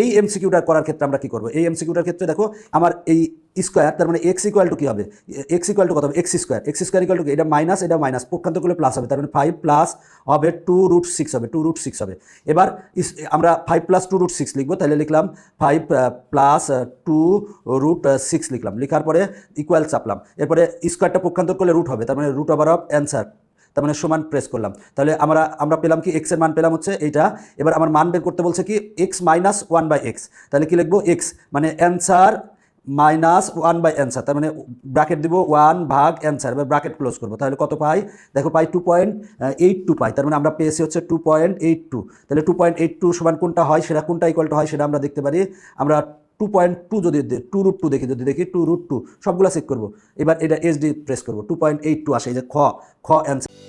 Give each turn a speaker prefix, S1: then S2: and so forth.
S1: এই এমসিকিউটা করার ক্ষেত্রে আমরা কি করব? এই এমসিকিউটার ক্ষেত্রে দেখো, আমার এই স্কোয়ার তার মানে এক্স ইকুয়াল টু কী হবে? এক্স ইকুয়াল টু কত হবে? X square X square equal to এটা মাইনাস এটা মাইনাস পক্ষান্তর করলে প্লাস হবে, তার মানে ফাইভ প্লাস হবে টু রুট সিক্স হবে টু রুট সিক্স হবে। এবার আমরা five plus two root six লিখব, তাহলে লিখলাম five plus two root six লিখলাম। লেখার পরে ইকুয়াল চাপলাম। এরপরে স্কোয়ারটা পক্ষান্তর করলে রুট হবে, তার মানে রুট ওভার অফ অ্যান্সার তার মানে সমান প্রেস করলাম। তাহলে আমরা আমরা পেলাম কি এক্সের মান পেলাম হচ্ছে এইটা। এবার আমার মান বের করতে বলছে কি X minus one by X তাহলে কি লিখব? এক্স মানে answer minus one by answer তার মানে ব্র্যাকেট দিব ওয়ান ভাগ অ্যান্সার এবার ব্র্যাকেট ক্লোজ করব। তাহলে কত পাই? দেখো পাই টু পয়েন্ট এইট টু পাই। তার মানে আমরা পেয়েছি হচ্ছে টু পয়েন্ট এইট টু তাহলে টু পয়েন্ট এইট টু সমান কোনটা হয়? সেটা কোনটা ইকুয়াল টু হয় সেটা আমরা দেখতে পারি। আমরা টু পয়েন্ট টু যদি টু রুট টু দেখি, যদি দেখি টু রুট টু সবগুলো চেক করব। এবার এটা এইচ ডি প্রেস করব। টু পয়েন্ট এইট টু আসে। এই যে খ খ অ্যান্সার